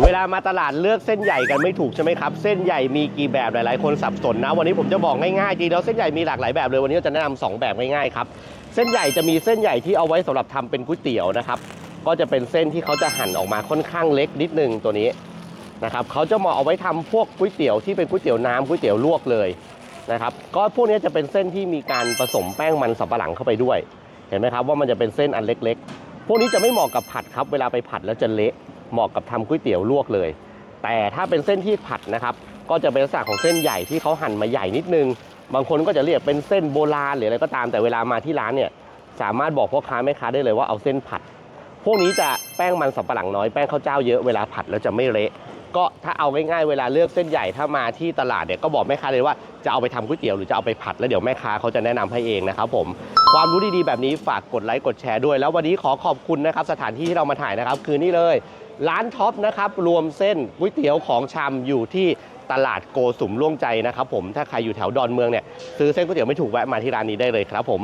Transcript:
เวลามาตลาดเลือกเส้นใหญ่กันไม่ถูกใช่ไหมครับ เส้นใหญ่มีกี่แบบหลาย ๆ คนสับสนนะ วันนี้ผมจะบอกง่ายๆจริงแล้วเส้นใหญ่มีหลากหลายแบบเลยวันนี้จะแนะนำสองแบบง่ายๆครับเส้นใหญ่จะมีเส้นใหญ่ที่เอาไว้สำหรับทำเป็นก๋วยเตี๋ยวนะครับก็จะเป็นเส้นที่เขาจะหั่นออกมาค่อนข้างเล็กนิดนึงตัวนี้นะครับเขาจะเหมาะเอาไว้ทำพวกก๋วยเตี๋ยวที่เป็นก๋วยเตี๋ยวน้ำก๋วยเตี๋ยวลวกเลยนะครับก็พวกนี้จะเป็นเส้นที่มีการผสมแป้งมันสำปะหลังเข้าไปด้วย เห็นไหมครับว่ามันจะเป็นเส้นอันเล็ก ๆ พวกนี้จะไม่เหมาะกับผัดครับเวลาไปผัดแล้วจะเละ เหมาะกับทำก๋วยเตี๋ยวลวกเลย แต่ถ้าเป็นเส้นที่ผัดนะครับ ก็จะเป็นลักษณะของเส้นใหญ่ที่เขาหั่นมาใหญ่นิดนึง บางคนก็จะเรียกเป็นเส้นโบราณหรืออะไรก็ตามแต่เวลามาที่ร้านเนี่ยสามารถบอกพ่อค้าแม่ค้าได้เลยว่าเอาเส้นผัด พวกนี้จะแป้งมันสับปะหลังน้อยแป้งข้าวเจ้าเยอะเวลาผัดแล้วจะไม่เละก็ถ้าเอาง่ายๆเวลาเลือกเส้นใหญ่ถ้ามาที่ตลาดเนี่ยก็บอกแม่ค้าเลยว่าจะเอาไปทำก๋วยเตี๋ยวหรือจะเอาไปผัดแล้วเดี๋ยวแม่ค้าเขาจะแนะนำให้เองนะครับผมความรู้ดีๆแบบนี้ฝากกดไลค์กดแชร์ด้วย แล้ววันนี้ขอขอบคุณนะครับสถานที่ที่เรามาถ่ายนะครับคือนี่เลย ร้านท็อปนะครับรวมเส้นก๋วยเตี๋ยวของชำอยู่ที่ตลาดโกสุมร่วมใจนะครับผมถ้าใครอยู่แถวดอนเมืองเนี่ยซื้อเส้นก๋วยเตี๋ยวไม่ถูกแวะมาที่ร้านนี้ได้เลยครับผม